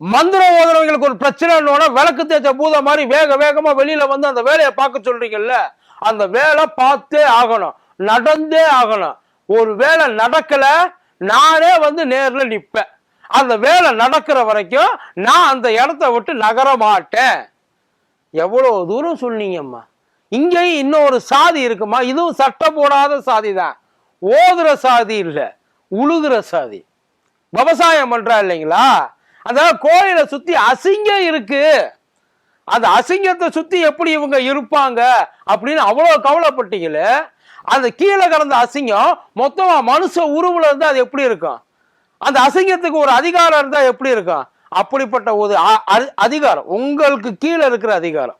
மந்திரம் ஓதுறவங்களுக்கு ஒரு பிரச்சனைன்னு விளக்கு தேய்ச்ச பூத மாதிரி வேக வேகமா வெளியில வந்து அந்த வேலையை பார்க்க சொல்றீங்கல்ல அந்த வேலை பார்த்தே ஆகணும் நடந்தே ஆகணும். ஒரு வேலை நடக்கல நானே வந்து நேர்ல நிப்பேன். அந்த வேலை நடக்கிற வரைக்கும் நான் அந்த இடத்த விட்டு நகர மாட்டேன். எவ்வளவு தூரம் சொன்னீங்கம்மா. இங்கேயும் இன்னொரு சாதி இருக்குமா? இதுவும் சட்டம் போடாத சாதி தான் ஓதுற சாதி இல்லை உழுகுற சாதி. விவசாயம் பண்றா இல்லைங்களா? அந்த கோயிலை சுத்தி அசிங்கம் இருக்கு. அந்த அசிங்கத்தை சுத்தி எப்படி இவங்க இருப்பாங்க அப்படின்னு அவ்வளவு கவலைப்பட்டீங்களே? அந்த கீழே கடந்த அசிங்கம் மொத்தமா மனுஷ உருவில் இருந்தா அது எப்படி இருக்கும்? அந்த அசிங்கத்துக்கு ஒரு அதிகாரம் இருந்தா எப்படி இருக்கும்? அப்படிப்பட்ட ஒரு அ- அதிகாரம். உங்களுக்கு கீழே இருக்கிற அதிகாரம்.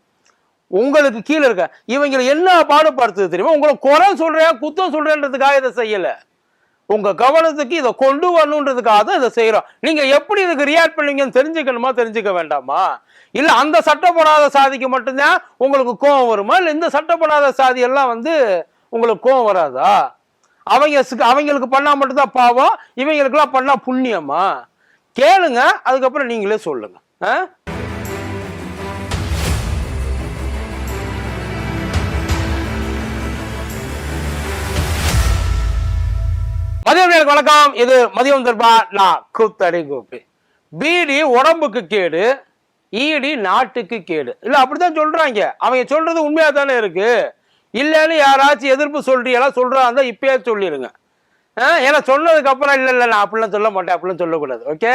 உங்களுக்கு கீழே இருக்க. இவங்களை என்ன பாடுபடுத்துது தெரியுமா? உங்களை குறை சொல்றேன் குத்தம் சொல்றேன்றதுக்காக இதை செய்யலை. உங்க கவனத்துக்கு இதை கொண்டு வரணுன்றதுக்காக தான் இதை செய்யறோம் நீங்க எப்படி இதுக்கு ரியாக்ட் பண்ணுவீங்கன்னு தெரிஞ்சுக்கணுமா தெரிஞ்சுக்க வேண்டாமா? இல்ல அந்த சட்டப்படாத சாதிக்கு மட்டும்தான் உங்களுக்கு கோவம் வருமா? இல்ல இந்த சட்டப்படாத சாதி எல்லாம் வந்து உங்களுக்கு கோவம் வராதா? அவங்க அவங்களுக்கு பண்ணா மட்டும்தான் பாவம் இவங்களுக்கெல்லாம் பண்ணா புண்ணியமா? கேளுங்க அதுக்கப்புறம் நீங்களே சொல்லுங்க. ஆ? மதியம் எனக்கு வணக்கம். இது மதியம் தர்பா நான் கூத்தடி கோபி. பீடி உடம்புக்கு கேடு ஈடி நாட்டுக்கு கேடு. இல்லை அப்படித்தான் சொல்றாங்க. அவங்க சொல்றது உண்மையா தானே இருக்கு? இல்லைன்னு யாராச்சும் எதிர்ப்பு சொல்றீங்களா சொல்றாங்க இப்பயே சொல்லிடுங்க. ஏன்னா சொன்னதுக்கு அப்புறம் இல்லை இல்லை நான் அப்படிலாம் சொல்ல மாட்டேன் அப்படிலாம் சொல்லக்கூடாது. ஓகே?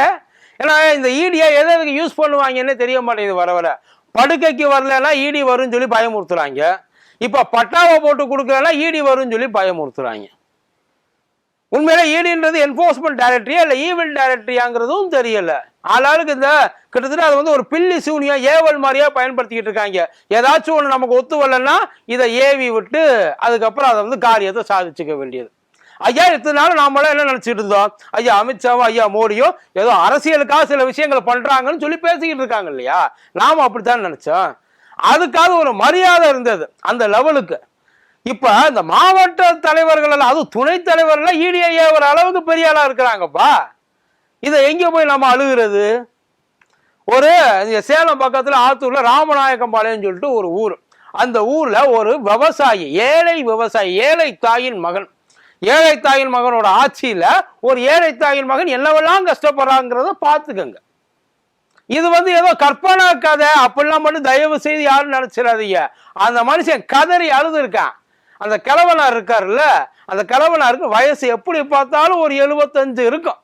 ஏன்னா இந்த ஈடியை எதை எதுக்கு யூஸ் பண்ணுவாங்கன்னு தெரிய மாட்டேங்குது வர வர. படுக்கைக்கு வரலன்னா ஈடி வரும்னு சொல்லி பயமுறுத்துறாங்க. இப்போ பட்டாவை போட்டு கொடுக்கலன்னா ஈடி வரும்னு சொல்லி பயமுறுத்துறாங்க. உண்மையில ஈடின்றது என்போர்ஸ்மெண்ட் டைரக்டரியா இல்ல ஈவில் டைரக்டரியாங்கிறதும் தெரியல. ஆளாளுக்கு இந்த கிட்டத்தட்ட அது வந்து ஒரு பில்லி சூனியா ஏவல் மாதிரியா பயன்படுத்திக்கிட்டு இருக்காங்க. ஏதாச்சும் ஒண்ணு நமக்கு ஒத்து வரலன்னா இதை ஏவி விட்டு அதுக்கப்புறம் அதை வந்து காரியத்தை சாதிச்சுக்க வேண்டியது. ஐயா இத்தனை நாள் நாமெல்லாம் என்ன நினைச்சிட்டு இருந்தோம்? ஐயா அமித்ஷாவும் ஐயா மோடியும் ஏதோ அரசியலுக்காக சில விஷயங்களை பண்றாங்கன்னு சொல்லி பேசிக்கிட்டு இருக்காங்க இல்லையா? நாம அப்படித்தான் நினைச்சோம். அதுக்காக ஒரு மரியாதை இருந்தது. அந்த லெவலுக்கு இப்ப இந்த மாவட்ட தலைவர்கள் எல்லாம் அதுவும் துணைத் தலைவர்கள் இடிஐ ஒரு அளவுக்கு பெரிய ஆளா இருக்கிறாங்கப்பா. இதை எங்க போய் நம்ம அழுகிறது? ஒரு சேலம் பக்கத்துல ஆத்தூர்ல ராமநாயக்கம்பாளையம் சொல்லிட்டு ஒரு ஊர். அந்த ஊர்ல ஒரு விவசாயி ஏழை விவசாயி ஏழை தாயின் மகன். ஏழை தாயின் மகனோட ஆட்சியில ஒரு ஏழை தாயின் மகன் என்னவெல்லாம் கஷ்டப்படுறாங்கிறத பார்த்துக்கங்க. இது வந்து ஏதோ கற்பனா கதை அப்படிலாம் மட்டும் தயவு செய்து யாரும் நினைச்சிடாதீங்க. அந்த மனுஷன் கதறி அழுது இருக்கான் அந்த கிழவனார் இருக்காருல்ல அந்த கிழவனாருக்கு வயசு எப்படி பார்த்தாலும் ஒரு எழுபத்தஞ்சு இருக்கும்.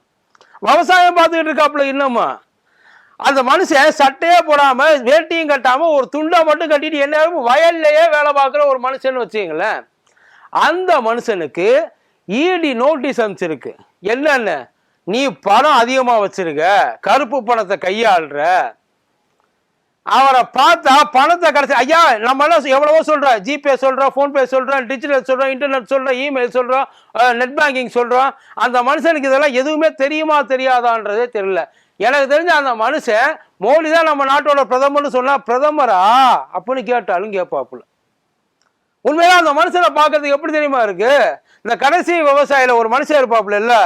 விவசாயம் பார்த்துக்கிட்டு இருக்காப்புல இன்னமும். அந்த மனுஷன் சட்டையே போடாம வேட்டியும் கட்டாம ஒரு துண்டை மட்டும் கட்டிட்டு என்ன வயல்லையே வேலை பார்க்குற ஒரு மனுஷன் வச்சுங்களேன் அந்த மனுஷனுக்கு ஈடி நோட்டீஸ் அனுப்பிச்சிருக்கு. என்னென்ன? நீ பணம் அதிகமாக வச்சிருக்க கருப்பு பணத்தை கையாளுற அவரை பார்த்தா பணத்தை கிடைச்சி ஐயா நம்ம எவ்வளவோ சொல்கிறோம் ஜிபே சொல்கிறோம் ஃபோன்பே சொல்கிறோம் டிஜிட்டல் சொல்கிறோம் இன்டர்நெட் சொல்கிறோம் இமெயில் சொல்கிறோம் நெட் பேங்கிங் சொல்கிறோம் அந்த மனுஷனுக்கு இதெல்லாம் எதுவுமே தெரியுமா தெரியாதான்றதே தெரியல. எனக்கு தெரிஞ்ச அந்த மனுஷன் மோடி தான் நம்ம நாட்டோட பிரதமர்னு சொன்னால் பிரதமரா? அப்படின்னு கேட்டாலும் கேட்பாப்புல. உண்மையில அந்த மனுஷனை பார்க்கறதுக்கு எப்படி தெரியுமா இருக்கு? இந்த கடைசி விவசாயில ஒரு மனுஷன் இருப்பாப்புல இல்லை?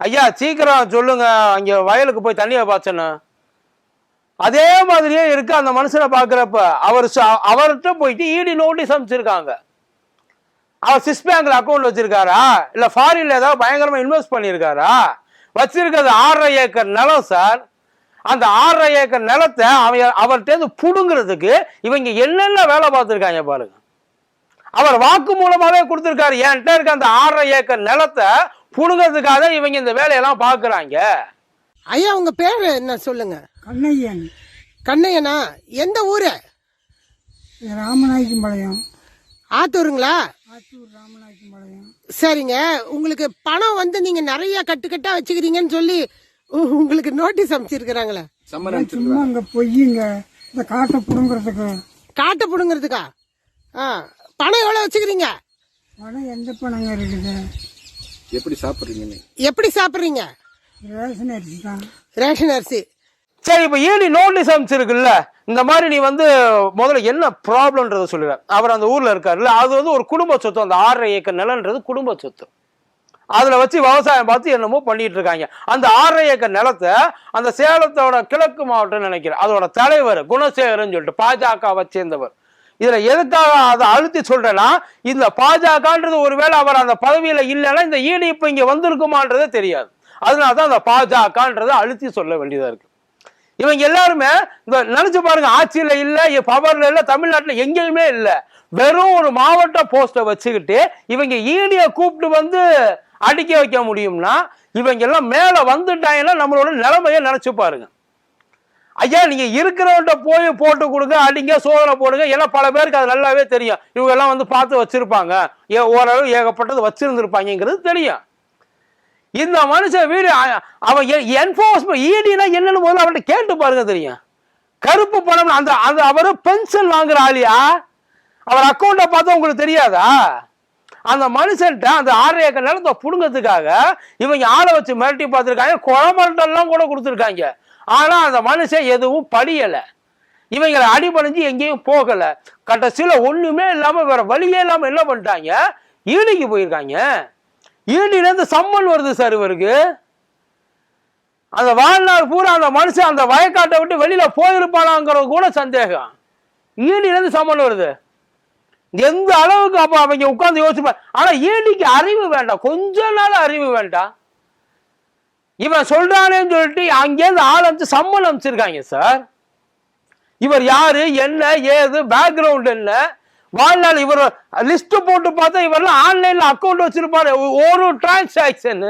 ஐயா சீக்கிரம் சொல்லுங்க அங்கே வயலுக்கு போய் தண்ணியை பாய்ச்சணும். அதே மாதிரியே இருக்கு அந்த மனுஷனை பாக்குறப்ப அவர் ச- அவர்கிட்ட போயிட்டு இடி நோட்டீஸ் அமைச்சிருக்காங்க அவர் சிஸ் பேங்க்ல அக்கௌண்ட் வச்சிருக்காரா? இல்ல ஃபாரின்ல ஏதாவது பயங்கரமா இன்வெஸ்ட் பண்ணியிருக்காரா வச்சிருக்கிறது ஆறரை ஏக்கர் நிலம் சார். அந்த ஆறரை ஏக்கர் நிலத்தை அவன் அவர்கிட்ட புடுங்கிறதுக்கு இவங்க என்னென்ன வேலை பார்த்துருக்காங்க பாருங்க. அவர் வாக்கு மூலமாவே கொடுத்திருக்காரு. என்கிட்ட இருக்க அந்த ஆறரை ஏக்கர் நிலத்தை புடுங்கிறதுக்காக இவங்க இந்த வேலையெல்லாம் பாக்குறாங்க ஐயா உங்க பேர் என்ன? சொல்லுங்க. கண்ணையன். கண்ணையனா? எந்த ஊரு? ராமநாயக்கம்பாளையம். ஆத்தூருங்களா? ஆத்தூர் ராமநாயக்கம்பாளையம். சரிங்க. உங்களுக்கு பணம் வந்து நீங்க நிறைய கட்டுக்கட்டா வச்சுக்கிறீங்கன்னு சொல்லி உ- உங்களுக்கு நோட்டீஸ் அமைச்சிருக்கிறாங்களே சும்மா இங்க பொய்யுங்க. இந்த காட்டை புடுங்கிறதுக்கு. காட்டை புடுங்கிறதுக்கா? ஆ பணம் எவ்வளவு வச்சுக்கிறீங்க? பணம் எந்த பணங்க இருக்குது? எப்படி சாப்பிடுறீங்க எப்படி சாப்பிட்றீங்க? ரேஷன் அரிசி தான். ரேஷன் அரிசி. சரி இப்ப ஈடி நோட்டீஸ் அமைச்சிருக்குல்ல? இந்த மாதிரி நீ வந்து முதல்ல என்ன ப்ராப்ளம்ன்றத சொல்லுற. அவர் அந்த ஊர்ல இருக்காருல்ல அது வந்து ஒரு குடும்ப சொத்து. அந்த ஆறரை ஏக்கர் நிலன்றது குடும்ப சொத்து. அதுல வச்சு விவசாயம் பார்த்து என்னமோ பண்ணிட்டு இருக்காங்க. அந்த ஆறரை ஏக்கர் நிலத்தை அந்த சேலத்தோட கிழக்கு மாவட்டம் நினைக்கிறேன். அதோட தலைவர் குணசேகரன் சொல்லிட்டு பாஜகவை சேர்ந்தவர். இதுல எதுக்காக அதை அழுத்தி சொல்றேன்னா இந்த பாஜகன்றது ஒருவேளை அவர் அந்த பதவியில இல்லைன்னா இந்த ஈடு இப்ப இங்க வந்திருக்குமான்றதே தெரியாது. அதனாலதான் அந்த பாஜகன்றதை அழுத்தி சொல்ல வேண்டியதா இருக்கு. இவங்க எல்லாருமே இந்த நினைச்சு பாருங்க ஆட்சியில இல்ல பவர்ல இல்ல தமிழ்நாட்டுல எங்கேயுமே இல்ல. வெறும் ஒரு மாவட்ட போஸ்டை வச்சுக்கிட்டு இவங்க ஈடிய கூப்பிட்டு வந்து அடிக்க வைக்க முடியும்னா இவங்க எல்லாம் மேல வந்துட்டாங்கன்னா நம்மளோட நிலைமைய நினைச்சு பாருங்க. ஐயா நீங்க இருக்கிறவன்ட்ட போய் போட்டு கொடுங்க அடிங்க சோதனை போடுங்க எல்லாம் பல பேருக்கு அது நல்லாவே தெரியும். இவங்க எல்லாம் வந்து பார்த்து வச்சிருப்பாங்க. ஏ- ஓரளவு ஏகப்பட்டது வச்சிருந்திருப்பாங்கிறது தெரியும். இந்த மனுஷன் வீடு அவன் என்ஃபோர்ஸ்மெண்ட் ஈடினா என்னன்னு முதல்ல அவன்கிட்ட கேட்டு பாருங்க தெரியும். கருப்பு பணம் அந்த அந்த அவர் பென்ஷன் வாங்குற ஆளியா? அவர் அக்கௌண்ட்டை பார்த்தா உங்களுக்கு தெரியாதா? அந்த மனுஷன்ட்ட அந்த ஆறு ஏக்கர் நிலத்தை புடுங்கிறதுக்காக இவங்க ஆளை வச்சு மிரட்டி பார்த்துருக்காங்க. குழம்பெல்லாம் கூட கொடுத்துருக்காங்க. ஆனால் அந்த மனுஷன் எதுவும் படியலை. இவங்களை அடிபணிஞ்சு எங்கேயும் போகல. கடைசியில ஒன்றுமே இல்லாமல் வேற வழியே இல்லாமல் என்ன பண்ணிட்டாங்க? ஈடிக்கு போயிருக்காங்க. ஈடில சம்மன் வருது சார் இவருக்கு. அந்த வாழ்நாள் பூரா அந்த மனுஷன் அந்த வயக்காட்டை விட்டு வெளியில் போயிருப்பானாங்கிறது கூட சந்தேகம். ஈடில சம்மன் வருது. எந்த அளவுக்கு அப்போ அவங்க உட்காந்து யோசிப்பா ஆனால் ஈடிக்கு அறிவு வேண்டாம். கொஞ்ச நாள் அறிவு வேண்டாம். இவன் சொல்றானேன்னு சொல்லிட்டு அங்கேருந்து ஆள் அமைச்சு சம்மன் அனுப்பிச்சிருக்காங்க சார். இவர் யாரு என்ன ஏது பேக்ரவுண்ட் என்ன வாழ்நாள் இவர் லிஸ்ட் போட்டு பார்த்தா இவரெல்லாம் ஆன்லைன்ல அக்கௌண்ட் வச்சிருப்பாரு. ஒரு டிரான்சாக்ஷன்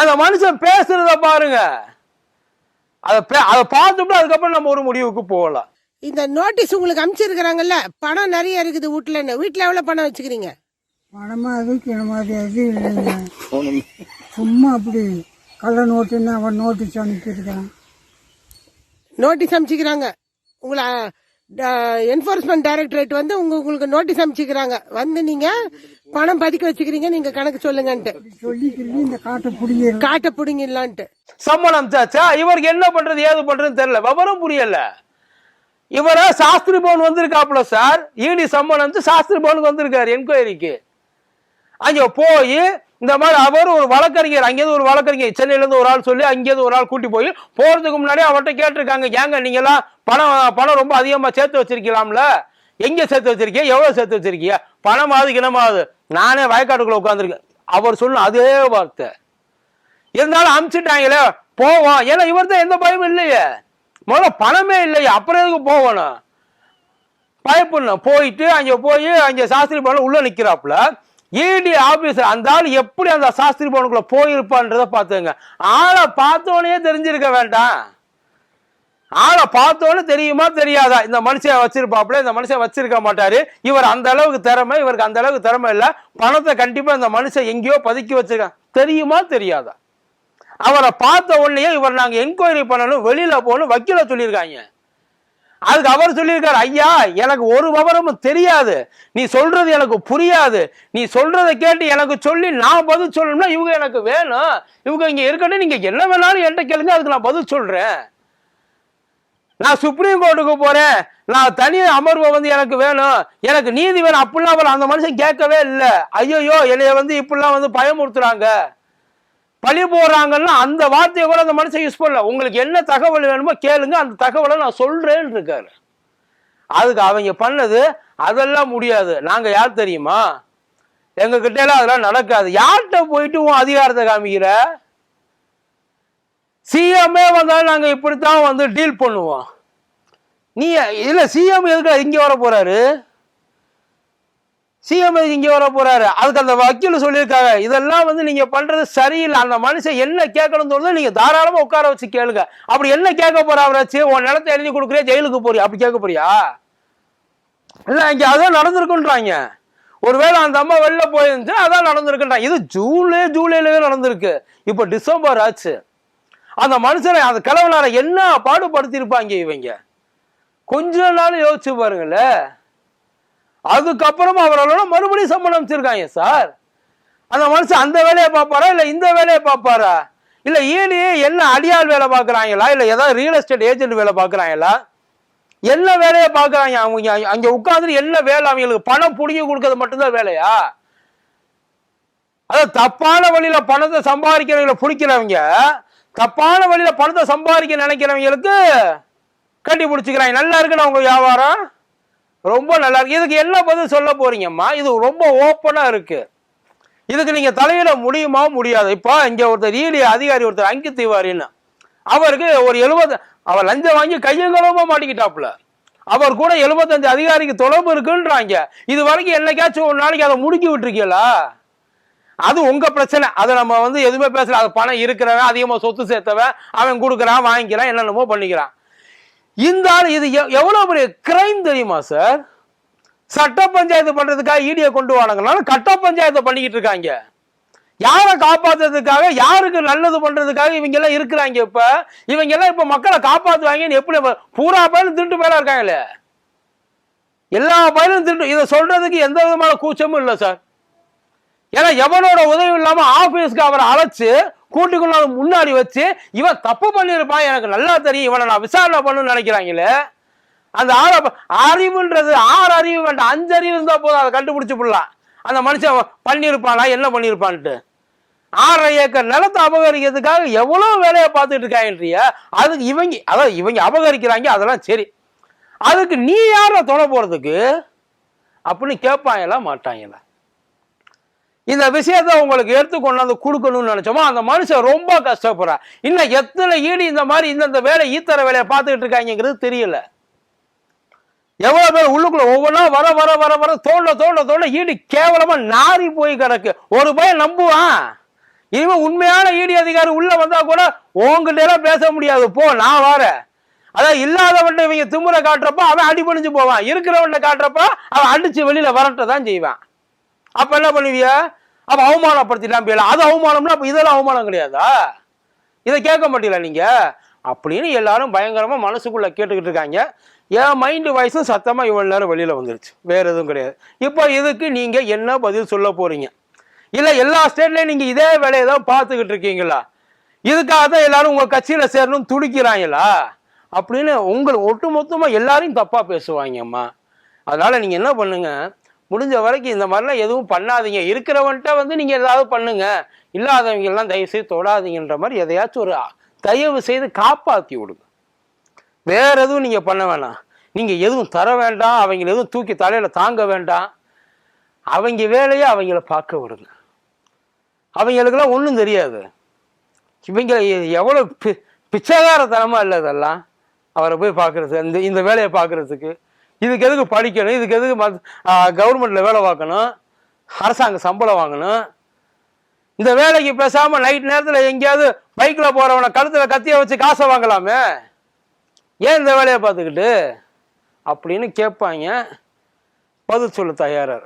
அந்த மனுஷன் பேசுறத பாருங்க. அதை அதை பார்த்துட்டு அதுக்கப்புறம் நம்ம ஒரு முடிவுக்கு போகலாம். இந்த நோட்டீஸ் உங்களுக்கு அனுப்பிச்சிருக்கிறாங்கல்ல பணம் நிறைய இருக்குது வீட்டுலன்னு வீட்டுல எவ்வளவு பணம் வச்சுக்கிறீங்க? பணமாக அதுக்கு மாதிரி இது இல்லைங்க. சும்மா அப்படி கள்ள நோட்டுன்னு அவன் நோட்டீஸ் அனுப்பியிருக்கான் நோட்டீஸ் அனுப்பிச்சிக்கிறாங்க உங்களை என்போர்ஸ்மெண்ட் டைரக்டரேட் வந்து உங்க உங்களுக்கு நோட்டீஸ் அனுப்பிச்சிக்கிறாங்க. வந்து நீங்க பணம் பதுக்கி வச்சுக்கிறீங்க நீங்க கணக்கு சொல்லுங்கன்ட்டு. சொல்லி சொல்லி இந்த காட்டை பிடிங்கிடலாம் காட்ட பிடிங்கிடலான்ட்டு. சம்மன் அனுப்பிச்சாச்சா இவருக்கு என்ன பண்றது ஏது பண்றதுன்னு தெரியல. விவரம் புரியல. இவர சாஸ்திரி பவன் வந்திருக்காப்புல சார். ஈடி சம்மன் அனுப்பிச்சு சாஸ்திரி பவனுக்கு வந்திருக்காரு என்கொயரிக்கு. அங்க போய் இந்த மாதிரி அவர் ஒரு வழக்கறிஞர் அங்கேருந்து ஒரு வழக்கறிஞர் சென்னையிலேருந்து ஒரு ஆள் சொல்லி அங்கேருந்து ஒரு ஆள் கூட்டி போய் போகிறதுக்கு முன்னாடி அவர்கிட்ட கேட்டிருக்காங்க. ஏங்க நீங்களாம் எல்லாம் பணம் பணம் ரொம்ப அதிகமாக சேர்த்து வச்சிருக்கலாம்ல? எங்கே சேர்த்து வச்சிருக்கீங்க? எவ்வளோ சேர்த்து வச்சிருக்கீங்க? பணமாவது கிணமாவது நானே வயக்காட்டுக்குள்ள உட்காந்துருக்கேன் அவர் சொல்லணும் அதே வார்த்தை. இருந்தாலும் அனுப்பிச்சிட்டாங்களே போவோம். ஏன்னா இவர்தான் எந்த பயமும் இல்லையே. முதல்ல பணமே இல்லையே. அப்புறம் எதுக்கு போகணும்? பயப்படணும். போயிட்டு அங்கே போய் அங்கே சாஸ்திரி பண்ண உள்ளே நிற்கிறாப்புல இடி ஆபீசர் அந்த ஆள் எப்படி அந்த சாஸ்திரி பவனுக்குள்ள போயிருப்பான்றத பார்த்துங்க ஆளை பார்த்தோன்னே தெரிஞ்சிருக்க வேண்டாம். ஆளை பார்த்தோன்னே தெரியுமா தெரியாதா? இந்த மனுஷன் வச்சிருப்பாப்புல இந்த மனுஷன் வச்சிருக்க மாட்டாரு. இவர் அந்த அளவுக்கு திறமை இவருக்கு அந்த அளவுக்கு திறமை இல்லை. பணத்தை கண்டிப்பா இந்த மனுஷன் எங்கேயோ பதுக்கி வச்சிருக்கான் தெரியுமா தெரியாதா? அவரை பார்த்த உடனே இவர் நாங்க என்கொயரி பண்ணணும் வெளியில போகணும் வக்கீல சொல்லியிருக்காங்க. அதுக்கு அவர் சொல்லியிருக்காரு ஐயா எனக்கு ஒரு விவரமும் தெரியாது. நீ சொல்றது எனக்கு புரியாது. நீ சொல்றதை கேட்டு எனக்கு சொல்லி நான் பதில் சொல்லணும்னா இவங்க எனக்கு வேணும். இவங்க இங்க இருக்கட்டும் நீங்க என்ன வேணாலும் என்கிட்ட கேளுங்க அதுக்கு நான் பதில் சொல்றேன். நான் சுப்ரீம் கோர்ட்டுக்கு போறேன். நான் தனி அமர்வு வந்து எனக்கு வேணும். எனக்கு நீதி வேணும். அப்படிலாம் அவர் அந்த மனுஷன் கேட்கவே இல்லை. ஐயோ என்னைய வந்து இப்படிலாம் வந்து பயமுறுத்துறாங்க. பழி போறாங்கன்னா அந்த வார்த்தையை கூட அந்த மனுஷன் யூஸ் பண்ணல. உங்களுக்கு என்ன தகவல் வேணுமோ கேளுங்க அந்த தகவலை நான் சொல்றேன்னு இருக்காரு. அதுக்கு அவங்க பண்ணது அதெல்லாம் முடியாது. நாங்க யார் தெரியுமா? எங்க கிட்ட எல்லாம் அதெல்லாம் நடக்காது. யார்கிட்ட போயிட்டு உன் அதிகாரத்தை காமிக்கிற? சிஎம்ஏ வந்தாலும் நாங்க இப்படித்தான் வந்து டீல் பண்ணுவோம். நீ இல்ல சிஎம் எதுக்கு இங்க வர போறாரு? சிஎம் இங்கே வர போறாரு? அதுக்கு அந்த வக்கீல் சொல்லியிருக்காங்க. இதெல்லாம் வந்து நீங்க பண்றது சரியில்லை. அந்த மனுஷன் என்ன கேட்கணும் தோணுதோ நீங்க தாராளமா உட்கார வச்சு கேளுங்க. அப்படி என்ன கேட்க போறா அவராச்சு? உன் நிலத்தை எழுதி கொடுக்குறியா? ஜெயிலுக்கு போறியா? அப்படி கேட்க போறியா? இல்ல இங்க அதான் நடந்திருக்குன்றாங்க. ஒருவேளை அந்த அம்மா வெளில போயிருந்துச்சு அதான் நடந்திருக்குன்றாங்க. இது ஜூலை ஜூலைலவே நடந்திருக்கு. இப்போ டிசம்பர் ஆச்சு. அந்த மனுஷனை அந்த கிழவனார என்ன பாடுபடுத்தியிருப்பாங்க இவங்க? கொஞ்ச நாள் யோசிச்சு பாருங்களேன். அதுக்கப்புறம் அவரோட மறுபடியும் சம்பளம் அமைச்சிருக்காங்க சார். அந்த மனுஷன் அந்த வேலையை பார்ப்பாரா இல்லை இந்த வேலையை பார்ப்பாரா? இல்லை ஏழையே என்ன அடியாள் வேலை பார்க்குறாங்களா? இல்லை ஏதாவது ரியல் எஸ்டேட் ஏஜென்ட் வேலை பார்க்குறாங்களா? என்ன வேலையை பார்க்குறாங்க அவங்க? அங்கே உட்காந்து என்ன வேலை? அவங்களுக்கு பணம் பிடிங்கி கொடுக்கறது மட்டும்தான் வேலையா? அதாவது தப்பான வழியில் பணத்தை சம்பாதிக்கிறவங்களை பிடிக்கிறவங்க தப்பான வழியில் பணத்தை சம்பாதிக்க நினைக்கிறவங்களுக்கு கட்டி பிடிச்சிக்கிறாங்க. நல்லா இருக்குன்னு அவங்க வியாபாரம்? ரொம்ப நல்லா இருக்கு. இதுக்கு என்ன பதில் சொல்ல போறீங்கம்மா? இது ரொம்ப ஓப்பனா இருக்கு. இதுக்கு நீங்க தலையில முடியுமா முடியாது. இப்போ இங்க ஒருத்தர் ஈடி அதிகாரி ஒருத்தர் அங்கித் திவாரின்னு. அவருக்கு ஒரு எழுபது அவர் லஞ்சம் வாங்கி கையங்களமா மாட்டிக்கிட்டாப்புல. அவர் கூட எழுபத்தஞ்சு அதிகாரிக்கு தொடர்பு இருக்குன்றாங்க. இது வரைக்கும் என்னைக்காச்சும் ஒரு நாளைக்கு அதை முடுக்கி விட்டுருக்கீங்களா? அது உங்க பிரச்சனை. அதை நம்ம வந்து எதுவுமே பேசல. அது பணம் இருக்கிறவன் அதிகமா சொத்து சேர்த்தவன் அவன் கொடுக்குறான் வாங்கிக்கிறான் என்னென்னமோ பண்ணிக்கிறான். இந்த ஆள் இது எவ்- எவ்வளவு பெரிய கிரைம் தெரியுமா சார் சட்ட பஞ்சாயத்து பண்றதுக்காக ஈடியை கொண்டு வானங்கனாலும் கட்ட பஞ்சாயத்தை பண்ணிக்கிட்டு இருக்காங்க. யாரை காப்பாத்துறதுக்காக யாருக்கு நல்லது பண்றதுக்காக இவங்க எல்லாம் இருக்கிறாங்க இப்ப? இவங்க எல்லாம் இப்ப மக்களை காப்பாத்துவாங்கன்னு எப்படி பூரா பயிலும் திருட்டு பேரா இருக்காங்களே? எல்லா பயிலும் திருட்டு இதை சொல்றதுக்கு எந்த விதமான கூச்சமும் இல்லை சார் ஏன்னா எவனோட உதவி இல்லாம ஆபீஸ்க்கு அவரை அழைச்சு கூட்டுக்குள்ள முன்னாடி வச்சு இவன் தப்பு பண்ணியிருப்பான். எனக்கு நல்லா தெரியும். இவனை நான் விசாரணை பண்ணணும்னு நினைக்கிறாங்களே. அந்த ஆற அறிவுன்றது ஆறு அறிவு வேண்டாம். அஞ்சு அறிவு இருந்தா போதும். அதை கண்டுபிடிச்சு விடலாம். அந்த மனுஷன் பண்ணியிருப்பானா? என்ன பண்ணியிருப்பான்ட்டு? ஆறரை ஏக்கர் நிலத்தை அபகரிக்கிறதுக்காக எவ்வளவு வேலையை பார்த்துட்டு இருக்காங்கன்றிய அதுக்கு இவங்க அதாவது இவங்க அபகரிக்கிறாங்க. அதெல்லாம் சரி. அதுக்கு நீ யார தொலை போறதுக்கு? அப்படின்னு கேட்பாங்களா மாட்டாங்களா இந்த விஷயத்த உங்களுக்கு எடுத்து கொண்டாந்து கொடுக்கணும்னு நினைச்சோமோ அந்த மனுஷன் ரொம்ப கஷ்டப்படுறான். இன்னும் எத்தனை ஈடு இந்த மாதிரி இந்தந்த வேலை ஈத்தர வேலையை பார்த்துக்கிட்டு இருக்காங்கிறது தெரியல. எவ்வளவு பேர் உள்ளுக்குள்ள ஒவ்வொன்றா வர வர வர வர தோண்ட தோண்ட தோண்ட ஈடு கேவலமா நாரி போய் கிடக்கு. ஒரு பையன் நம்புவான். இனிமே உண்மையான ஈடி அதிகாரி உள்ள வந்தா கூட உங்ககிட்ட எல்லாம் பேச முடியாது. போ நான் வரேன். அதான் இல்லாதவன்ட்ட இவங்க திமுறை காட்டுறப்ப அவன் அடிபணிஞ்சு போவான். இருக்கிறவன்ட்ட காட்டுறப்ப அவன் அடிச்சு வெளியில வரட்ட தான் செய்வான். அப்ப என்ன பண்ணுவிய? அப்ப அவமானப்படுத்திட்டான் போயிடலாம். அது அவமானம்னா அப்ப இதெல்லாம் அவமானம் கிடையாதா? இதை கேட்க மாட்டீங்களா நீங்க? அப்படின்னு எல்லாரும் பயங்கரமா மனசுக்குள்ள கேட்டுக்கிட்டு இருக்காங்க. என் மைண்டு வாய்ஸும் சத்தமா இவ்வளவு நேரம் வெளியில வந்துருச்சு. வேற எதுவும் கிடையாது. இப்போ இதுக்கு நீங்க என்ன பதில் சொல்ல போறீங்க? இல்ல எல்லா ஸ்டேட்லயும் நீங்க இதே வேலையை தான் பார்த்துக்கிட்டு இருக்கீங்களா? இதுக்காக தான் எல்லாரும் உங்க கட்சியில சேரணும் துடிக்கிறாங்களா? அப்படின்னு உங்களை ஒட்டுமொத்தமா எல்லாரையும் தப்பா பேசுவாங்கம்மா. அதனால நீங்க என்ன பண்ணுங்க? முடிஞ்ச வரைக்கும் இந்த மாதிரிலாம் எதுவும் பண்ணாதீங்க. இருக்கிறவன்ட்ட வந்து நீங்கள் ஏதாவது பண்ணுங்க. இல்லாதவங்கெல்லாம் தயவு செய்து தொடாதீங்கன்ற மாதிரி எதையாச்சும் ஒரு தயவு செய்து காப்பாற்றி விடுங்க. வேற எதுவும் நீங்கள் பண்ண வேணாம். நீங்கள் எதுவும் தர வேண்டாம். அவங்கள எதுவும் தூக்கி தலையில் தாங்க வேண்டாம். அவங்க வேலையை அவங்கள பார்க்க விடுங்க. அவங்களுக்கெல்லாம் ஒன்றும் தெரியாது. இவங்க எவ்வளோ பி- பிச்சைக்காரத்தனமா இல்லை இதெல்லாம். அவரை போய் பார்க்கறது இந்த இந்த வேலையை பார்க்குறதுக்கு. இதுக்கு எதுக்கு படிக்கணும்? இதுக்கு எதுக்கு கவர்மெண்ட்ல வேலை பார்க்கணும்? அரசாங்க சம்பளம் வாங்கணும்? இந்த வேலைக்கு பேசாம நைட் நேரத்தில் எங்கேயாவது பைக்ல போகிறவனை கழுத்துல கத்திய வச்சு காசை வாங்கலாமே? ஏன் இந்த வேலையை பார்த்துக்கிட்டு? அப்படின்னு கேட்பாங்க. பதில் சொல்ல தயாரா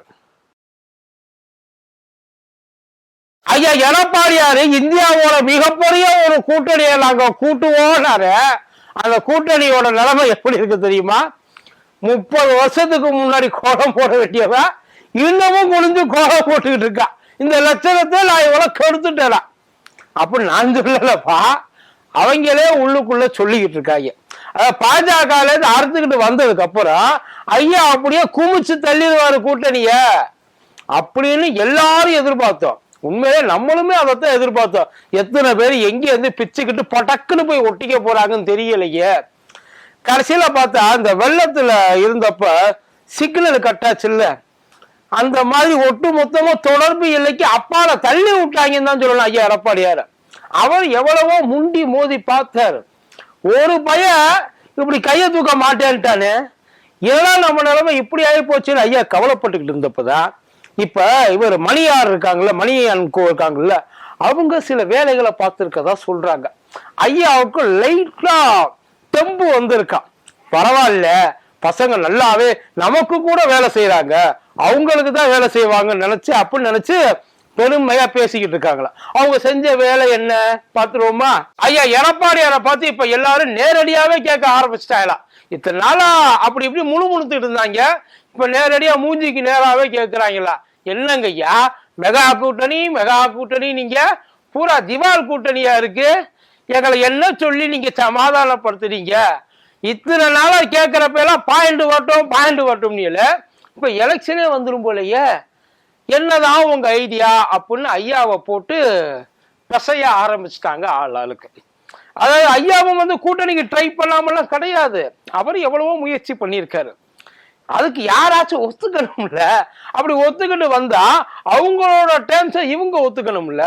ஐயா எடப்பாடியாரு இந்தியாவோட மிகப்பெரிய ஒரு கூட்டணியை நாங்க கூட்டுவோம்னாரு. அந்த கூட்டணியோட நிலைமை எப்படி இருக்கு தெரியுமா? முப்பது வருஷத்துக்கு முன்னாடி கோலம் போட வேண்டியவன் இன்னமும் குனிஞ்சு கோலம் போட்டுக்கிட்டு இருக்கா. இந்த லட்சணத்தை நான் இவ்வளோ கெடுத்துட்டேன்? அப்படி நான் சொல்லலப்பா. அவங்களே உள்ளுக்குள்ள சொல்லிக்கிட்டு இருக்காங்க. அதாவது பாஜகல இருந்து அறுத்துக்கிட்டு வந்ததுக்கு அப்புறம் ஐயா அப்படியே குமிச்சு தள்ளிடுவாரு கூட்டணிய. அப்படின்னு எல்லாரும் எதிர்பார்த்தோம். உண்மையிலே நம்மளுமே அதைத்தான் எதிர்பார்த்தோம். எத்தனை பேர் எங்கே இருந்து பிச்சுக்கிட்டு பட்டக்குன்னு போய் ஒட்டிக்க போறாங்கன்னு தெரியலையே. கடைசியில பார்த்தா அந்த வெள்ளத்துல இருந்தப்ப சிக்னல் கட்டாச்சுல்ல அந்த மாதிரி ஒட்டு மொத்தமா தொடர்பு இல்லைக்கு அப்பால தள்ளி விட்டாங்கன்னு தான் சொல்லலாம் ஐயா எடப்பாடியார். அவர் எவ்வளவோ முண்டி மோதி பார்த்தாரு. ஒரு பையன் இப்படி கையை தூக்க மாட்டேன்ட்டானே. இதெல்லாம் நம்ம நிலைமை இப்படி ஆகி போச்சுன்னு ஐயா கவலைப்பட்டுக்கிட்டு இருந்தப்பதான் இப்ப இவர் மணியார் இருக்காங்கல்ல மணியான் கோ இருக்காங்கல்ல அவங்க சில வேலைகளை பார்த்துருக்கதா சொல்றாங்க. ஐயாவுக்கு லைட்டா தெம்பு வந்திருக்கான். பரவாயில்ல பசங்க நல்லாவே நமக்கு கூட வேலை செய்யறாங்க அவங்களுக்கு தான் வேலை செய்வாங்கன்னு நினைச்சு அப்படின்னு நினைச்சு பெருமையா பேசிக்கிட்டு இருக்காங்களா? அவங்க செஞ்ச வேலை என்ன? பாத்துருவோமா ஐயா எடப்பாடியாரை பார்த்து இப்ப எல்லாரும் நேரடியாவே கேட்க ஆரம்பிச்சிட்டாங்களாம் இத்தனை நாளா அப்படி இப்படி முணுமுணுத்துட்டு இருந்தாங்க. இப்ப நேரடியா மூஞ்சிக்கு நேராவே கேட்கிறாங்களா? என்னங்க ஐயா மெகா கூட்டணி மெகா கூட்டணி நீங்க? பூரா திவால் கூட்டணியா இருக்கு? எங்களை என்ன சொல்லி நீங்க சமாதானப்படுத்துறீங்க? இத்தனை நாளா கேட்கிறப்ப எல்லாம் பாயிண்ட் வரட்டும் பாயிண்ட் வரட்டும் நீல இப்ப எலெக்ஷனே வந்துடும் போலயே என்னதான் உங்க ஐடியா அப்படின்னு ஐயாவை போட்டு பிசைய ஆரம்பிச்சிட்டாங்க ஆள் ஆளுக்கு. அதாவது ஐயாவும் வந்து கூட்டணிக்கு ட்ரை பண்ணாமலாம் கிடையாது. அவர் எவ்வளவோ முயற்சி பண்ணியிருக்காரு. அதுக்கு யாராச்சும் ஒத்துக்கணும்ல? அப்படி ஒத்துக்கிட்டு வந்தா அவங்களோட டேர்ம்ஸை இவங்க ஒத்துக்கணும்ல?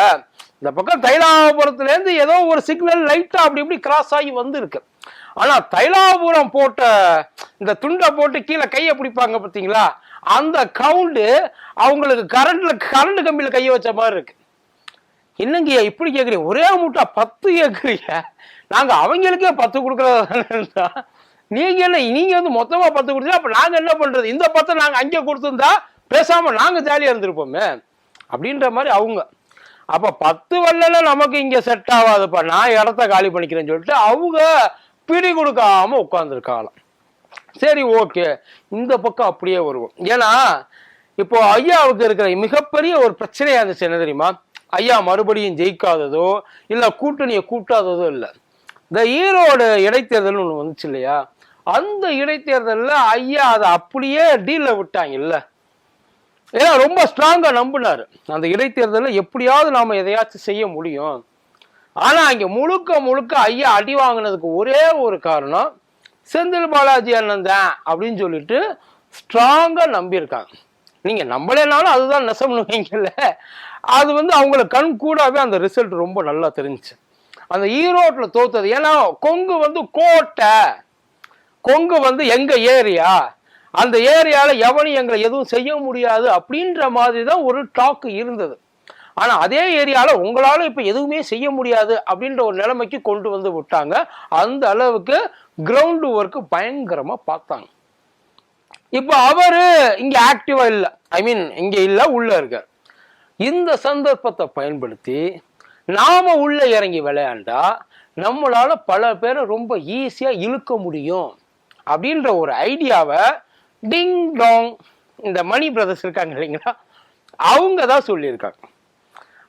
இந்த பக்கம் தைலாபுரத்துலேருந்து ஏதோ ஒரு சிக்னல் லைட்டாக அப்படி இப்படி கிராஸ் ஆகி வந்திருக்கு. ஆனால் தைலாபுரம் போட்ட இந்த துண்டை போட்டு கீழே கையை பிடிப்பாங்க பார்த்தீங்களா? அந்த கவுண்டு அவங்களுக்கு கரண்ட்ல கரண்ட் கம்பியில் கையை வச்ச மாதிரி இருக்கு. என்னங்கய்யா இப்படி கேட்குறீங்க ஒரே மூட்டா பத்து கேட்குறீங்க நாங்கள் அவங்களுக்கே பத்து கொடுக்குறதா நீங்கள் என்ன நீங்கள் வந்து மொத்தமாக பத்து கொடுத்தீங்க அப்போ நாங்கள் என்ன பண்ணுறது இந்த பத்தை நாங்கள் அங்கே கொடுத்துருந்தா பேசாமல் நாங்கள் ஜாலியாக இருந்திருப்போமே. அப்படின்ற மாதிரி அவங்க அப்ப பத்து வல்லல நமக்கு இங்க செட் ஆகாதுப்பா நான் இடத்த காலி பண்ணிக்கிறேன்னு சொல்லிட்டு அவங்க பிடி கொடுக்காம உட்காந்துருக்காங்களாம் சரி ஓகே. இந்த பக்கம் அப்படியே வருவோம். ஏன்னா இப்போ ஐயாவுக்கு இருக்கிற மிகப்பெரிய ஒரு பிரச்சனையா இருந்துச்சு என்ன தெரியுமா? ஐயா மறுபடியும் ஜெயிக்காததோ இல்ல கூட்டணியை கூட்டாததோ இல்லை. இந்த ஈரோடு இடைத்தேர்தல் ஒன்று வந்துச்சு இல்லையா? அந்த இடைத்தேர்தலில் ஐயா அதை அப்படியே டீல்ல விட்டாங்கல்ல ஏன்னா ரொம்ப ஸ்ட்ராங்காக நம்பினாரு. அந்த இடைத்தேர்தலில் எப்படியாவது நாம் எதையாச்சும் செய்ய முடியும். ஆனால் அங்கே முழுக்க முழுக்க ஐயா அடி வாங்கினதுக்கு ஒரே ஒரு காரணம் செந்தில் பாலாஜி அண்ணன் தான் அப்படின்னு சொல்லிட்டு ஸ்ட்ராங்காக நம்பியிருக்காங்க. நீங்கள் நம்பலைனாலும் அதுதான் நெசம்னு வைங்கல்ல அது வந்து அவங்களுக்கு கண் கூடாவே அந்த ரிசல்ட் ரொம்ப நல்லா தெரிஞ்சுச்சு. அந்த ஈரோட்டில் தோத்தது ஏன்னா கொங்கு வந்து கோட்டை. கொங்கு வந்து எங்கள் ஏரியா அந்த ஏரியாவில் எவனும் எங்களை எதுவும் செய்ய முடியாது அப்படின்ற மாதிரி தான் ஒரு டாக்கு இருந்தது. ஆனால் அதே ஏரியாவில் உங்களால் இப்போ எதுவுமே செய்ய முடியாது அப்படின்ற ஒரு நிலைமைக்கு கொண்டு வந்து விட்டாங்க. அந்த அளவுக்கு கிரவுண்டு ஒர்க்கு பயங்கரமாக பார்த்தாங்க. இப்போ அவர் இங்கே ஆக்டிவாக இல்லை. ஐ மீன் இங்கே இல்லை உள்ள இருக்கார். இந்த சந்தர்ப்பத்தை பயன்படுத்தி நாம் உள்ளே இறங்கி விளையாண்டா நம்மளால் பல பேரை ரொம்ப ஈஸியாக இழுக்க முடியும் அப்படின்ற ஒரு ஐடியாவை டிங் டாங் இந்த மணி பிரதர்ஸ் இருக்காங்க இல்லைங்களா? அவங்க தான் சொல்லியிருக்காங்க.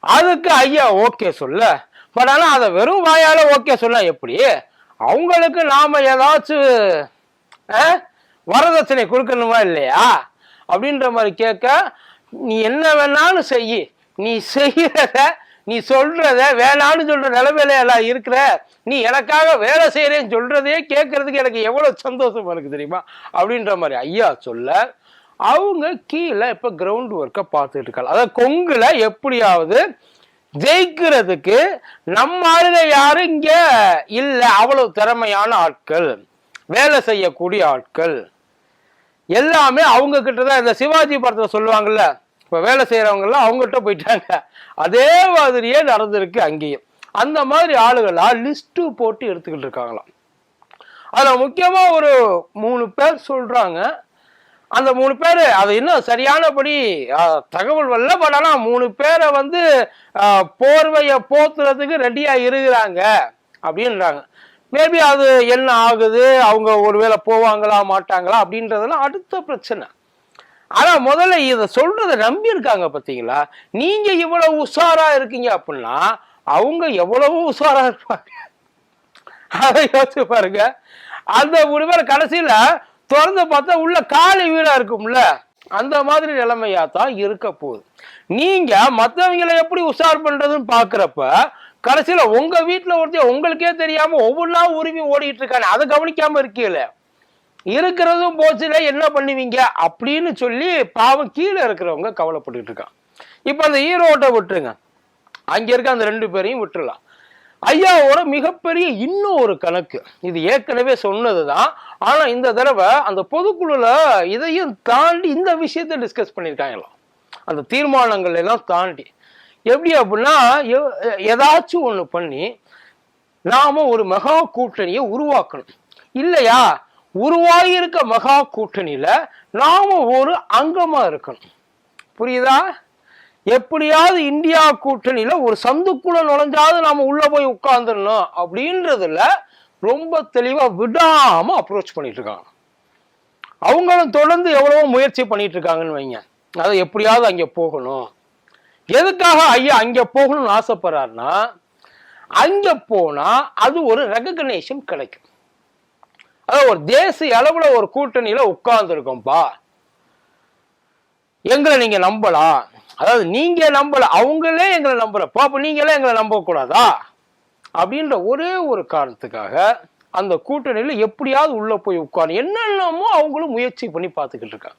அதுக்கு ஐயா ஓகே சொல்ல. பட் ஆனால் அதை வெறும் வாயால் ஓகே சொல்ல எப்படி? அவங்களுக்கு நாம் ஏதாச்சும் வரதட்சணை கொடுக்கணுமா இல்லையா? அப்படின்ற மாதிரி கேட்க நீ என்ன வேணாலும் செய். நீ செய்கிறத நீ சொல்றத வேணான்னு சொல்ற நிலைமையில எல்லாம் இருக்கிற நீ எனக்காக வேலை செய்யறேன்னு சொல்றதே கேட்கறதுக்கு எனக்கு எவ்வளவு சந்தோஷமா இருக்கு தெரியுமா? அப்படின்ற மாதிரி ஐயா சொல்ல அவங்க கீழே இப்ப கிரவுண்ட் ஒர்க்கை பார்த்துட்டு இருக்காங்க. அதாவது கொங்குல எப்படியாவது ஜெயிக்கிறதுக்கு நம்ம ஆளுங்க யாரும் இங்க இல்ல அவ்வளவு திறமையான ஆட்கள் வேலை செய்யக்கூடிய ஆட்கள். எல்லாமே அவங்க கிட்ட தான் இந்த சிவாஜி படத்துல சொல்லுவாங்கல்ல இப்போ வேலை செய்கிறவங்கெல்லாம் அவங்கள்ட்ட போயிட்டாங்க. அதே மாதிரியே நடந்திருக்கு அங்கேயும். அந்த மாதிரி ஆளுகளா லிஸ்ட்டு போட்டு எடுத்துக்கிட்டு இருக்காங்களாம். அதில் முக்கியமாக ஒரு மூணு பேர் சொல்கிறாங்க அந்த மூணு பேர் அது இன்னும் சரியானபடி தகவல் வரல பட் ஆனால் மூணு பேரை வந்து போர்வையை போத்துறதுக்கு ரெடியாக இருக்கிறாங்க அப்படின்றாங்க. மேபி அது என்ன ஆகுது? அவங்க ஒருவேளை போவாங்களா மாட்டாங்களா அப்படின்றதெல்லாம் அடுத்த பிரச்சனை. ஆனா முதல்ல இதை சொல்றதை நம்பி இருக்காங்க பாத்தீங்களா? நீங்க இவ்வளவு உஷாரா இருக்கீங்க அப்படின்னா அவங்க எவ்வளவு உஷாரா இருப்பாங்க? அதை யோசிச்சு பாருங்க. அந்த ஒரு பேர் கடைசியில திறந்து பார்த்தா உள்ள காலி வீடா இருக்கும்ல அந்த மாதிரி நிலைமையா தான் இருக்க போகுது. நீங்க மற்றவங்களை எப்படி உஷார் பண்றதுன்னு பாக்குறப்ப கடைசியில உங்க வீட்டுல ஒருத்தர் உங்களுக்கே தெரியாம ஒவ்வொன்றா உரிமை ஓடிட்டு இருக்கானே. அதை கவனிக்காம இருக்கீங்களே இருக்கிறதும் போச்சுல என்ன பண்ணுவீங்க? அப்படின்னு சொல்லி பாவம் கீழே இருக்கிறவங்க கவலைப்பட்டுட்டு இருக்கான் இப்ப அந்த ஈரோட்டை விட்டுருங்க. அங்க இருக்க அந்த ரெண்டு பேரையும் விட்டுறலாம். ஐயாவோட மிகப்பெரிய இன்னும் ஒரு கணக்கு. இது ஏற்கனவே சொன்னது தான் ஆனா இந்த தடவை அந்த பொதுக்குழுல இதையும் தாண்டி இந்த விஷயத்தை டிஸ்கஸ் பண்ணியிருக்காங்களாம் அந்த தீர்மானங்கள் எல்லாம் தாண்டி. எப்படி அப்படின்னா எ- ஏதாச்சும் ஒன்று பண்ணி நாம ஒரு மெகா கூட்டணியை உருவாக்கணும். இல்லையா? உருவாகி இருக்க கூட்டணியில நாம ஒரு அங்கமா இருக்கணும். புரியுதா? எப்படியாவது இந்தியா கூட்டணியில ஒரு சந்துக்குள்ள நுழைஞ்சாவது நாம உள்ள போய் உட்கார்ந்துடணும் அப்படின்றதுல ரொம்ப தெளிவா விடாம அப்ரோச் பண்ணிட்டு இருக்காங்க. அவங்களும் தொடர்ந்து எவ்வளவோ முயற்சி பண்ணிட்டு இருக்காங்கன்னு வைங்க. அதை எப்படியாவது அங்க போகணும். எதுக்காக ஐயா அங்க போகணும்னு ஆசைப்படுறாருன்னா அங்க போனா அது ஒரு ரெகக்னேஷன் கிடைக்கும். அதாவது ஒரு தேசிய அளவுல ஒரு கூட்டணியில உட்கார்ந்துருக்கோம்ப்பா எங்களை நீங்க நம்பலாம் அதாவது நீங்க நம்பல அவங்களே எங்களை நம்பல. பாப்ப நீங்களே எங்களை நம்ப கூடாதா அப்படின்ற ஒரே ஒரு காரணத்துக்காக அந்த கூட்டணியில எப்படியாவது உள்ள போய் உட்காரு என்னென்னமோ அவங்களும் முயற்சி பண்ணி பார்த்துக்கிட்டு இருக்காங்க.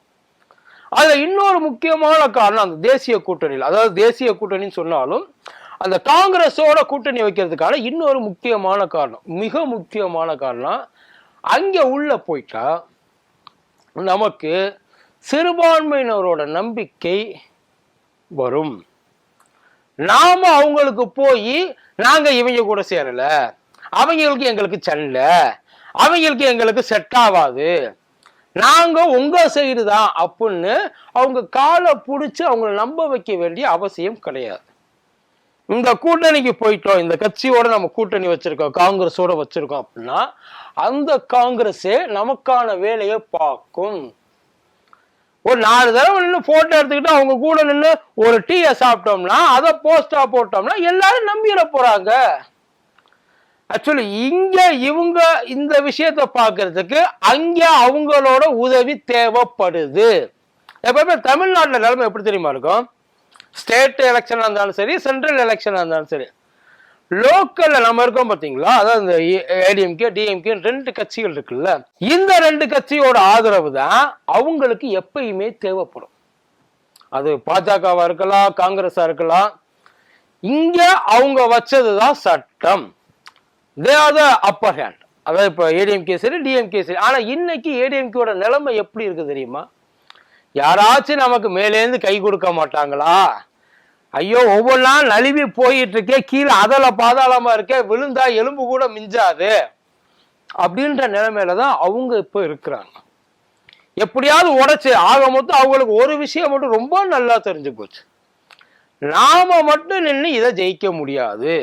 அதுல இன்னொரு முக்கியமான காரணம் அந்த தேசிய கூட்டணியில். அதாவது தேசிய கூட்டணின்னு சொன்னாலும் அந்த காங்கிரஸோட கூட்டணி வைக்கிறதுக்கான இன்னொரு முக்கியமான காரணம் மிக முக்கியமான காரணம் அங்கே உள்ள போயிட்டா நமக்கு சிறுபான்மையினரோட நம்பிக்கை வரும். நாம அவங்களுக்கு போய் நாங்க இவங்க கூட சேரல. அவங்களுக்கு எங்களுக்கு செல்ல அவங்களுக்கு எங்களுக்கு செட் ஆகாது. நாங்க உங்க சைடு தான் அப்படின்னு அவங்க காலை பிடிச்சி அவங்கள நம்ப வைக்க வேண்டிய அவசியம் கிடையாது. இந்த கூட்டணிக்கு போயிட்டோம். இந்த கட்சியோட நம்ம கூட்டணி வச்சிருக்கோம். காங்கிரஸோட வச்சிருக்கோம் அப்படின்னா அந்த காங்கிரஸே நமக்கான வேலையை பார்க்கும். ஒரு நாலு தடவை நின்று போட்டோ எடுத்துக்கிட்டு அவங்க கூட நின்று ஒரு டீயை சாப்பிட்டோம்னா அதை போஸ்டா போட்டோம்னா எல்லாரும் நம்பிட போறாங்க. ஆக்சுவலி இங்க இவங்க இந்த விஷயத்த பாக்குறதுக்கு அங்க அவங்களோட உதவி தேவைப்படுது. எப்பவுமே தமிழ்நாட்டில் நிலைமை எப்படி தெரியுமா இருக்கும்? ஸ்டேட் எலெக்ஷனாக இருந்தாலும் சரி சென்ட்ரல் எலெக்ஷனாக இருந்தாலும் சரி. லோக்கல்ல நம்ம இருக்கோம் பாத்தீங்களா? அதாவது இந்த ஏடிஎம்கே டிஎம்கே ரெண்டு கட்சிகள் இருக்குல்ல. இந்த ரெண்டு கட்சியோட ஆதரவு தான் அவங்களுக்கு எப்பயுமே தேவைப்படும். அது பாஜகவா இருக்கலாம் காங்கிரஸா இருக்கலாம். இங்க அவங்க வச்சதுதான் சட்டம். They are the upper hand அதாவது இப்போ ஏடிஎம்கே சரி டிஎம்கே சரி. ஆனா இன்னைக்கு ஏடிஎம்கேயோட நிலைமை எப்படி இருக்கு தெரியுமா? யாராச்சும் நமக்கு மேலேந்து கை கொடுக்க மாட்டாங்களா? ஐயோ ஒவ்வொன்றா நழுவி போயிட்டு இருக்கே கீழே அதல பாதாளமா இருக்கே விழுந்தா எலும்பு கூட மிஞ்சாது. அப்படின்ற நிலைமையில தான் அவங்க இப்போ இருக்கிறாங்க. எப்படியாவது உடைச்சு ஆக மொத்தம் அவங்களுக்கு ஒரு விஷயம் மட்டும் ரொம்ப நல்லா தெரிஞ்சு போச்சு. நாம மட்டும் நின்று இதை ஜெயிக்க முடியாது.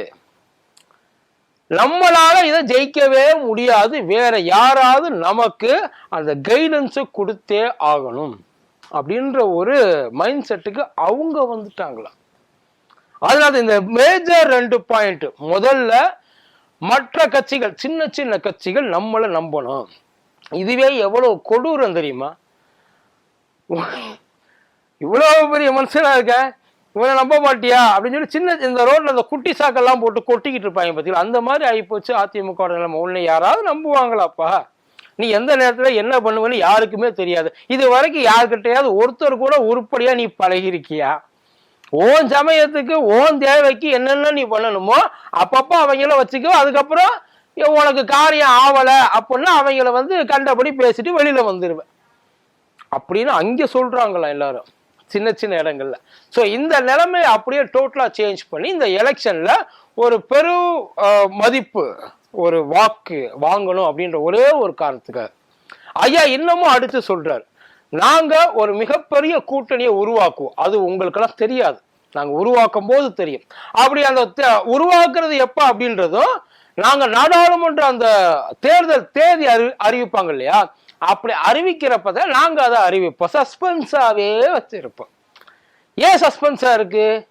நம்மளால இதை ஜெயிக்கவே முடியாது. வேற யாராவது நமக்கு அந்த கைடன்ஸை கொடுத்தே ஆகணும். அப்படின்ற ஒரு மைண்ட் செட்டுக்கு அவங்க வந்துட்டாங்களா அதனால இந்த மேஜர் ரெண்டு பாயிண்ட் முதல்ல மற்ற கட்சிகள் சின்ன சின்ன கட்சிகள் நம்மளை நம்பணும். இதுவே எவ்வளவு கொடூரம் தெரியுமா? இவ்வளோ பெரிய மனுஷனா இருக்க? இவனை நம்ப மாட்டியா? அப்படின்னு சொல்லி சின்ன இந்த ரோட்ல அந்த குட்டி சாக்கெல்லாம் போட்டு கொட்டிக்கிட்டு இருப்பாங்க பார்த்தீங்களா அந்த மாதிரி ஆகிப்போச்சு அதிமுக நிலைமை. உன்னை யாராவது நம்புவாங்களாப்பா? நீ எந்த நேரத்தில் என்ன பண்ணுவேன்னு யாருக்குமே தெரியாது. இது வரைக்கும் யாருக்கிட்டையாவது ஒருத்தர் கூட உருப்படியா நீ பழகிருக்கியா ஓன் சமயத்துக்கு ஓன் தேவைக்கு என்னென்ன நீ பண்ணணுமோ அப்பப்போ அவங்கள வச்சுக்கோ. அதுக்கப்புறம் உனக்கு காரியம் ஆவலை அப்படின்னா அவங்கள வந்து கண்டபடி பேசிட்டு வெளியில வந்துடுவேன் அப்படின்னு அங்கே சொல்கிறாங்களாம் எல்லாரும். சின்ன சின்ன இடங்கள்ல. ஸோ இந்த நிலைமையை அப்படியே டோட்டலாக சேஞ்ச் பண்ணி இந்த எலெக்ஷனில் ஒரு பெரு மதிப்பு ஒரு வாக்கு வாங்கணும் அப்படின்ற ஒரே ஒரு காரணத்துக்காக. ஐயா இன்னமும் அடுத்து சொல்கிறார் நாங்க ஒரு மிகப்பெரிய கூட்டணியை உருவாக்குவோம். அது உங்களுக்கெல்லாம் தெரியாது. நாங்க உருவாக்கும் போது தெரியும். அப்படி அந்த தே- உருவாக்குறது எப்ப அப்படின்றதும் நாங்க நாடாளுமன்ற அந்த தேர்தல் தேதி அறி அறிவிப்பாங்க இல்லையா? அப்படி அறிவிக்கிறப்பதான் நாங்க அதை அறிவிப்போம். சஸ்பென்ஸாவே வச்சிருப்போம். ஏன் சஸ்பென்ஸா இருக்கு?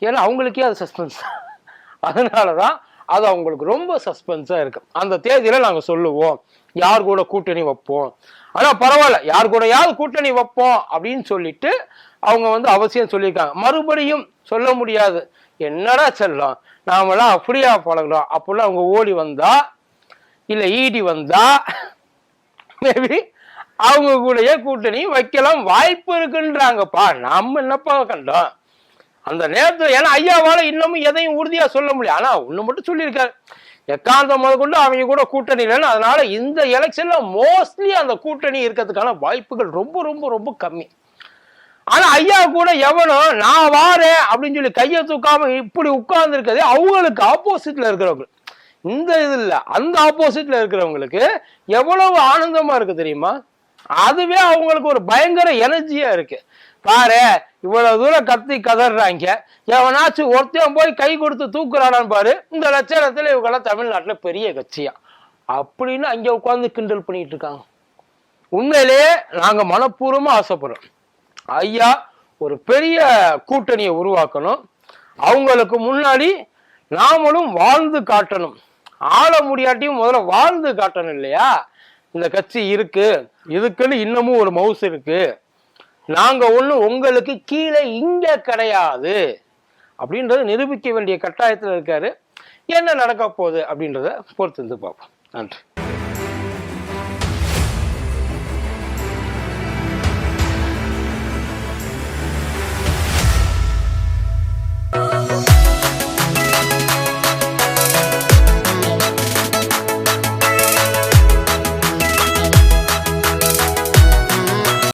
ஏன்னா அவங்களுக்கே அது சஸ்பென்ஸ். அதனாலதான் அது அவங்களுக்கு ரொம்ப சஸ்பென்ஸா இருக்கு. அந்த தேதியில நாங்க சொல்லுவோம். யார் கூட கூட்டணி வைப்போம்? ஆனா பரவாயில்ல. யார் கூடயாவது கூட்டணி வைப்போம் அப்படின்னு சொல்லிட்டு அவங்க வந்து அவசியம் சொல்லியிருக்காங்க. மறுபடியும் சொல்ல முடியாது. என்னடா செல்லம்? நாமெல்லாம் அப்படியா பழகிறோம். அப்படிலாம் அவங்க ஓடி வந்தா இல்ல ஈடி வந்தா மேபி அவங்க கூடயே கூட்டணி வைக்கலாம் வாய்ப்பு இருக்குன்றாங்கப்பா. நம்ம என்னப்பா கண்டோம்? அந்த நேரத்தில் ஏன்னா ஐயாவால் இன்னமும் எதையும் உறுதியாக சொல்ல முடியும் ஆனால் ஒன்று மட்டும் சொல்லியிருக்காரு. எக்காந்தம் முதற்கொண்டு அவங்க கூட கூட்டணி இல்லைன்னு அதனால இந்த எலெக்ஷன்ல மோஸ்ட்லி அந்த கூட்டணி இருக்கிறதுக்கான வாய்ப்புகள் ரொம்ப ரொம்ப ரொம்ப கம்மி. ஆனா ஐயா கூட எவனோ நான் வாரேன் அப்படின்னு சொல்லி கையை தூக்காம இப்படி உட்கார்ந்து இருக்கிறது அவங்களுக்கு ஆப்போசிட்ல இருக்கிறவங்க. இந்த இது இல்ல அந்த ஆப்போசிட்ல இருக்கிறவங்களுக்கு எவ்வளவு ஆனந்தமா இருக்கு தெரியுமா? அதுவே அவங்களுக்கு ஒரு பயங்கர எனர்ஜியா இருக்கு. பாரு இவ்வளவு தூரம் கத்தி கதறாங்க எவனாச்சும் ஒருத்தன் போய் கை கொடுத்து தூக்குறானான்னு பாரு இந்த லட்சணத்துல இவங்கெல்லாம் தமிழ்நாட்டுல பெரிய கட்சியா. அப்படின்னு அங்க உட்காந்து கிண்டல் பண்ணிட்டு இருக்காங்க. உண்மையிலேயே நாங்க மனப்பூர்வமா ஆசைப்படுறோம். ஐயா ஒரு பெரிய கூட்டணியை உருவாக்கணும். அவங்களுக்கு முன்னாடி நாமளும் வாழ்ந்து காட்டணும். ஆள முடியாட்டியும் முதல்ல வாழ்ந்து காட்டணும் இல்லையா? இந்த கட்சி இருக்கு. இதுக்குன்னு இன்னமும் ஒரு மவுஸ் இருக்கு. நாங்க ஒண்ணு உங்களுக்கு கீழே இங்க கிடையாது. அப்படின்றத நிரூபிக்க வேண்டிய கட்டாயத்தில் இருக்காரு. என்ன நடக்க போகுது அப்படின்றத பொறுத்து இருந்து பார்ப்போம். நன்றி.